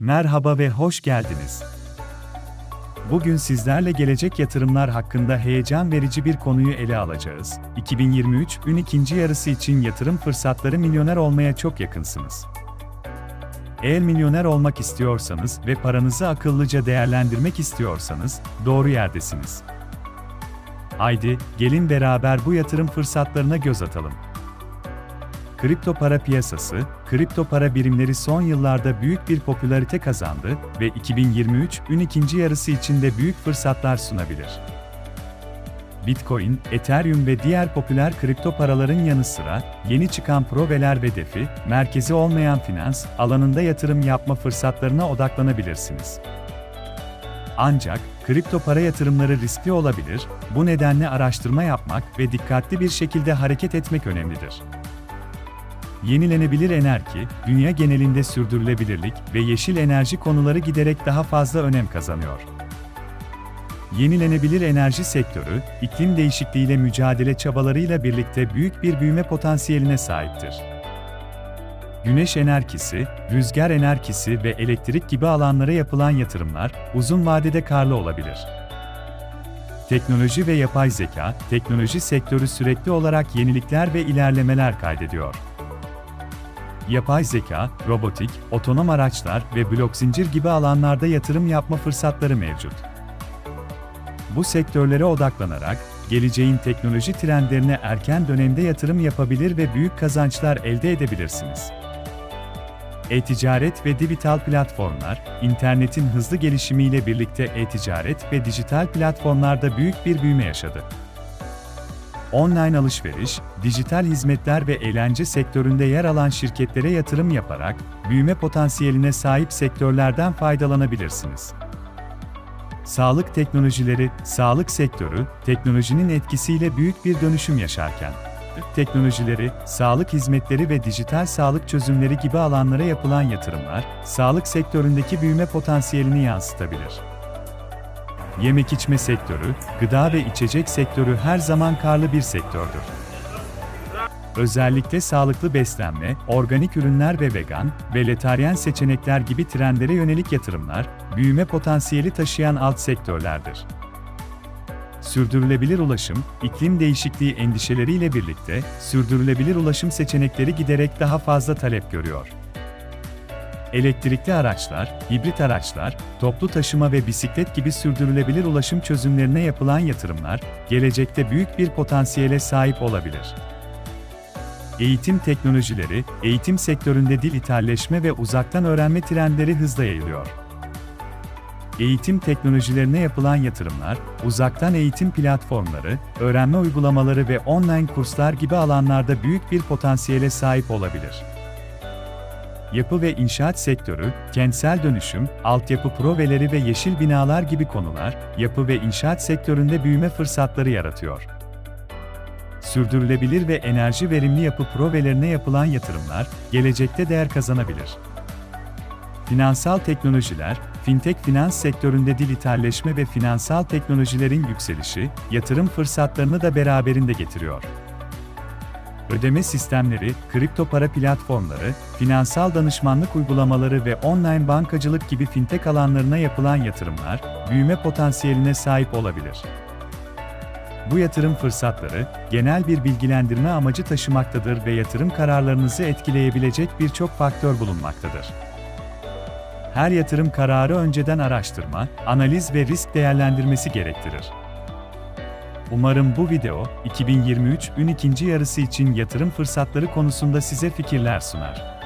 Merhaba ve hoş geldiniz. Bugün sizlerle gelecek yatırımlar hakkında heyecan verici bir konuyu ele alacağız. 2023'ün ikinci yarısı için yatırım fırsatları milyoner olmaya çok yakınsınız. Eğer milyoner olmak istiyorsanız ve paranızı akıllıca değerlendirmek istiyorsanız, doğru yerdesiniz. Haydi, gelin beraber bu yatırım fırsatlarına göz atalım. Kripto para piyasası, kripto para birimleri son yıllarda büyük bir popülarite kazandı ve 2023'ün ikinci yarısı için de büyük fırsatlar sunabilir. Bitcoin, Ethereum ve diğer popüler kripto paraların yanı sıra, yeni çıkan proveler ve DeFi, merkezi olmayan finans alanında yatırım yapma fırsatlarına odaklanabilirsiniz. Ancak, kripto para yatırımları riskli olabilir, bu nedenle araştırma yapmak ve dikkatli bir şekilde hareket etmek önemlidir. Yenilenebilir enerji, dünya genelinde sürdürülebilirlik ve yeşil enerji konuları giderek daha fazla önem kazanıyor. Yenilenebilir enerji sektörü, iklim değişikliğiyle mücadele çabalarıyla birlikte büyük bir büyüme potansiyeline sahiptir. Güneş enerjisi, rüzgar enerjisi ve elektrik gibi alanlara yapılan yatırımlar uzun vadede karlı olabilir. Teknoloji ve yapay zeka, teknoloji sektörü sürekli olarak yenilikler ve ilerlemeler kaydediyor. Yapay zeka, robotik, otonom araçlar ve blok zincir gibi alanlarda yatırım yapma fırsatları mevcut. Bu sektörlere odaklanarak, geleceğin teknoloji trendlerine erken dönemde yatırım yapabilir ve büyük kazançlar elde edebilirsiniz. E-ticaret ve dijital platformlar, internetin hızlı gelişimiyle birlikte e-ticaret ve dijital platformlarda büyük bir büyüme yaşadı. Online alışveriş, dijital hizmetler ve eğlence sektöründe yer alan şirketlere yatırım yaparak büyüme potansiyeline sahip sektörlerden faydalanabilirsiniz. Sağlık teknolojileri, sağlık sektörü, teknolojinin etkisiyle büyük bir dönüşüm yaşarken, teknolojileri, sağlık hizmetleri ve dijital sağlık çözümleri gibi alanlara yapılan yatırımlar, sağlık sektöründeki büyüme potansiyelini yansıtabilir. Yemek içme sektörü, gıda ve içecek sektörü her zaman karlı bir sektördür. Özellikle sağlıklı beslenme, organik ürünler ve vegan, vejetaryen seçenekler gibi trendlere yönelik yatırımlar, büyüme potansiyeli taşıyan alt sektörlerdir. Sürdürülebilir ulaşım, iklim değişikliği endişeleriyle birlikte sürdürülebilir ulaşım seçenekleri giderek daha fazla talep görüyor. Elektrikli araçlar, hibrit araçlar, toplu taşıma ve bisiklet gibi sürdürülebilir ulaşım çözümlerine yapılan yatırımlar, gelecekte büyük bir potansiyele sahip olabilir. Eğitim teknolojileri, eğitim sektöründe dil ithalleşme ve uzaktan öğrenme trendleri hızla yayılıyor. Eğitim teknolojilerine yapılan yatırımlar, uzaktan eğitim platformları, öğrenme uygulamaları ve online kurslar gibi alanlarda büyük bir potansiyele sahip olabilir yapı ve inşaat sektörü, kentsel dönüşüm, altyapı proveleri ve yeşil binalar gibi konular, yapı ve inşaat sektöründe büyüme fırsatları yaratıyor. Sürdürülebilir ve enerji verimli yapı provelerine yapılan yatırımlar, gelecekte değer kazanabilir. Finansal teknolojiler, fintech finans sektöründe dijitalleşme ve finansal teknolojilerin yükselişi, yatırım fırsatlarını da beraberinde getiriyor ödeme sistemleri, kripto para platformları, finansal danışmanlık uygulamaları ve online bankacılık gibi fintech alanlarına yapılan yatırımlar, büyüme potansiyeline sahip olabilir. Bu yatırım fırsatları, genel bir bilgilendirme amacı taşımaktadır ve yatırım kararlarınızı etkileyebilecek birçok faktör bulunmaktadır. Her yatırım kararı önceden araştırma, analiz ve risk değerlendirmesi gerektirir. Umarım bu video, 2023'ün ikinci yarısı için yatırım fırsatları konusunda size fikirler sunar.